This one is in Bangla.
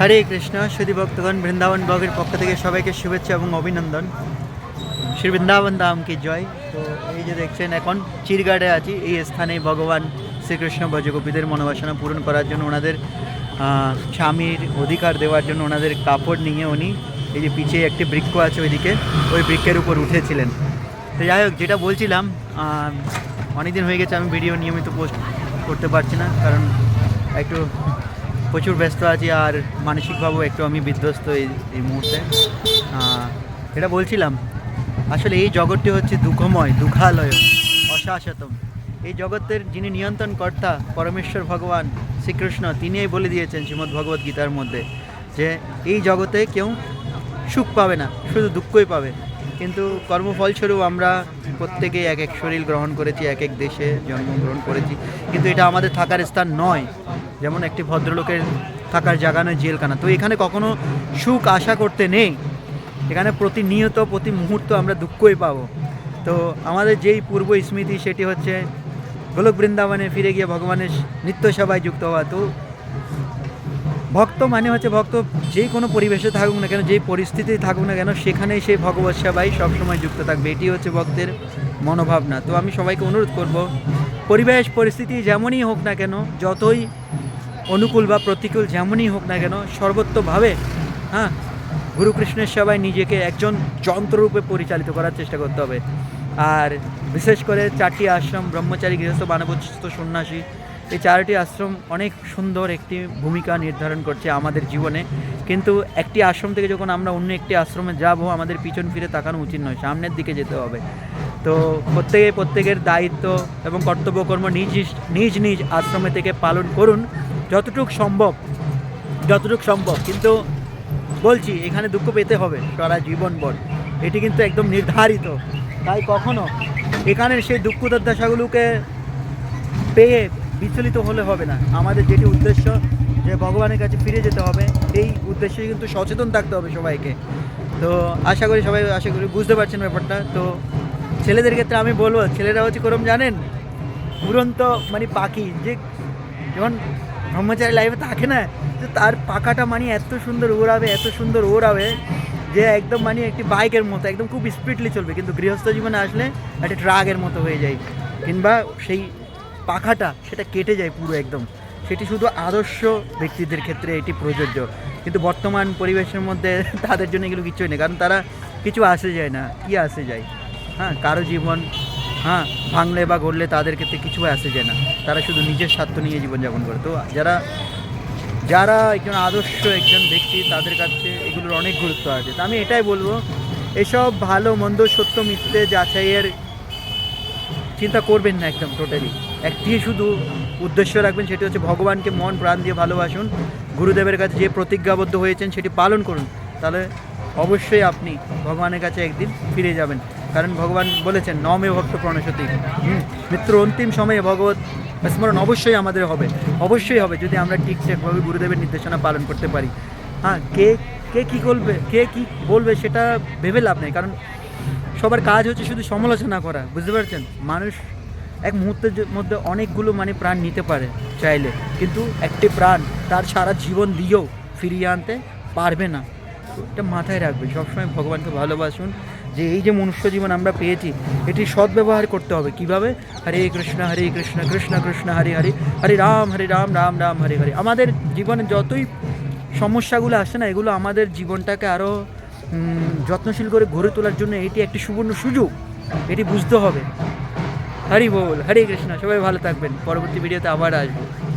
হরে কৃষ্ণ, সুধী ভক্তগণ, বৃন্দাবন ব্লগের পক্ষ থেকে সবাইকে শুভেচ্ছা এবং অভিনন্দন। শ্রী বৃন্দাবন ধাম কি জয়? তো এই যে দেখছেন, এখন চিরগাড়ে আছি। এই স্থানে ভগবান শ্রীকৃষ্ণ ব্রজগোপীদের মনোবাসনা পূরণ করার জন্য ওনাদের স্বামীর অধিকার দেওয়ার জন্য ওনাদের কাপড় নিয়ে উনি, এই যে পিছিয়ে একটি বৃক্ষ আছে ওইদিকে, ওই বৃক্ষের উপর উঠেছিলেন। তো যাই হোক, যেটা বলছিলাম অনেকদিন হয়ে গেছে, আমি ভিডিও নিয়মিত পোস্ট করতে পারছি না, কারণ একটু প্রচুর ব্যস্ত আছি আর মানসিকভাবেও একটু আমি বিধ্বস্ত এই এই মুহূর্তে। এটা বলছিলাম, আসলে এই জগৎটি হচ্ছে দুঃখময়, দুঃখালয়, অশাশ্বতম। এই জগতের যিনি নিয়ন্ত্রণ কর্তা পরমেশ্বর ভগবান শ্রীকৃষ্ণ, তিনিই বলে দিয়েছেন শ্রীমদ্ ভগবত গীতার মধ্যে যে এই জগতে কেউ সুখ পাবে না, শুধু দুঃখই পাবে। কিন্তু কর্মফলস্বরূপ আমরা প্রত্যেকেই এক এক শরীর গ্রহণ করেছি, এক এক দেশে জন্মগ্রহণ করেছি। কিন্তু এটা আমাদের থাকার স্থান নয়। যেমন একটি ভদ্রলোকের থাকার জায়গা নয়, জেলখানা। তো এখানে কখনো সুখ আশা করতে নেই। এখানে প্রতিনিয়ত, প্রতি মুহূর্ত আমরা দুঃখই পাবো। তো আমাদের যেই পূর্ব স্মৃতি, সেটি হচ্ছে গোলক বৃন্দাবনে ফিরে গিয়ে ভগবানের নিত্য সেবায় যুক্ত হওয়া। তো ভক্ত মানে হচ্ছে ভক্ত যে কোনো পরিবেশে থাকুক না কেন যেই পরিস্থিতি থাকুক না কেন, সেখানেই সেই ভগবত সেবাই সবসময় যুক্ত থাকবে। এটি হচ্ছে ভক্তের মনোভাবনা। তো আমি সবাইকে অনুরোধ করব, পরিবেশ, পরিস্থিতি যেমনই হোক না কেন, যতই অনুকূল বা প্রতিকূল যেমনই হোক না কেন সর্বত্রভাবে হ্যাঁ গুরু কৃষ্ণের সেবায় নিজেকে একজন যন্ত্ররূপে পরিচালিত করার চেষ্টা করতে হবে। আর বিশেষ করে চারটি আশ্রম, ব্রহ্মচারী, গৃহস্থ, বানবস্থ, সন্ন্যাসী, এই চারটি আশ্রম অনেক সুন্দর একটি ভূমিকা নির্ধারণ করছে আমাদের জীবনে। কিন্তু একটি আশ্রম থেকে যখন আমরা অন্য একটি আশ্রমে যাব, আমাদের পিছন ফিরে তাকানো উচিত নয়, সামনের দিকে যেতে হবে। তো প্রত্যেকে প্রত্যেকের দায়িত্ব এবং কর্তব্যকর্ম নিজ নিজ নিজ আশ্রমে থেকে পালন করুন। যতটুকু সম্ভব, যতটুক সম্ভব। কিন্তু বলছি, এখানে দুঃখ পেতে হবে সারা জীবন জীবনভর। এটি কিন্তু একদম নির্ধারিত। তাই কখনো এখানের সেই দুঃখ দুর্দশাগুলোকে পেয়ে বিচলিত হলে হবে না। আমাদের যেটি উদ্দেশ্য যে ভগবানের কাছে ফিরে যেতে হবে, এই উদ্দেশ্যে কিন্তু সচেতন থাকতে হবে সবাইকে। তো আশা করি সবাই, আশা করি বুঝতে পারছেন ব্যাপারটা। তো ছেলেদের ক্ষেত্রে আমি বলব, ছেলেরা হচ্ছে করম জানেন? উড়ন্ত মানে পাখি। যে যখন ব্রহ্মচারী লাইফে থাকে না, তো তার পাখাটা মানে এত সুন্দর ওড়াবে এত সুন্দর ওড়াবে যে একদম মানে একটি বাইকের মতো, একদম খুব স্পিডলি চলবে। কিন্তু গৃহস্থ জীবনে আসলে একটা ট্রাকের মতো হয়ে যায়। কিংবা সেই পাখাটা, সেটা কেটে যায় পুরো একদম। সেটি শুধু আদর্শ ব্যক্তিদের ক্ষেত্রে এটি প্রযোজ্য। কিন্তু বর্তমান পরিবেশের মধ্যে তাদের জন্য এগুলো কিছুই নেই। কারণ তারা কিছু আসে যায় না। কি আসে যায়? হ্যাঁ কারও জীবন হ্যাঁ ভাঙলে বা গড়লে তাদের ক্ষেত্রে কিছু আসে যায় না। তারা শুধু নিজের স্বার্থ নিয়ে জীবনযাপন করে। তো যারা যারা একজন আদর্শ, একজন ব্যক্তি, তাদের কাছে এগুলোর অনেক গুরুত্ব আছে। তো আমি এটাই বলব, এসব ভালো, মন্দ, সত্য, মিথ্যে যাচাইয়ের চিন্তা করবেন না একদম টোটালি একটি শুধু উদ্দেশ্য রাখবেন, সেটি হচ্ছে ভগবানকে মন, প্রাণ দিয়ে ভালোবাসুন। গুরুদেবের কাছে যে প্রতিজ্ঞাবদ্ধ হয়েছেন, সেটি পালন করুন। তাহলে অবশ্যই আপনি ভগবানের কাছে একদিন ফিরে যাবেন। কারণ ভগবান বলেছেন নমে ভক্ত প্রণশতি হুম, মৃত্যুর অন্তিম সময়ে ভগবত স্মরণ অবশ্যই আমাদের হবে অবশ্যই হবে যদি আমরা ঠিক ঠিকঠাকভাবে গুরুদেবের নির্দেশনা পালন করতে পারি। হ্যাঁ কে কে কী করবে কে কী বলবে সেটা ভেবে লাভ নেই কারণ সবার কাজ হচ্ছে শুধু সমালোচনা করা বুঝতে পারছেন? মানুষ এক মুহূর্তের মধ্যে অনেকগুলো মানে প্রাণ নিতে পারে চাইলে কিন্তু একটি প্রাণ তার সারা জীবন দিয়েও ফিরিয়ে আনতে পারবে না। এটা মাথায় রাখবে সবসময় ভগবানকে ভালোবাসুন যে এই যে মনুষ্য জীবন আমরা পেয়েছি, এটি সদ্ব্যবহার করতে হবে। কীভাবে? হরে কৃষ্ণ হরে কৃষ্ণ কৃষ্ণ কৃষ্ণ, হরে হরে হরে রাম হরে রাম রাম রাম, হরে হরে। আমাদের জীবনে যতই সমস্যাগুলো আসে না, এগুলো আমাদের জীবনটাকে আরও যত্নশীল করে গড়ে তোলার জন্য এটি একটি সুবর্ণ সুযোগ। এটি বুঝতে হবে। হরি বল, হরে কৃষ্ণ, সবাই ভালো থাকবেন। পরবর্তী ভিডিওতে আবার আসব।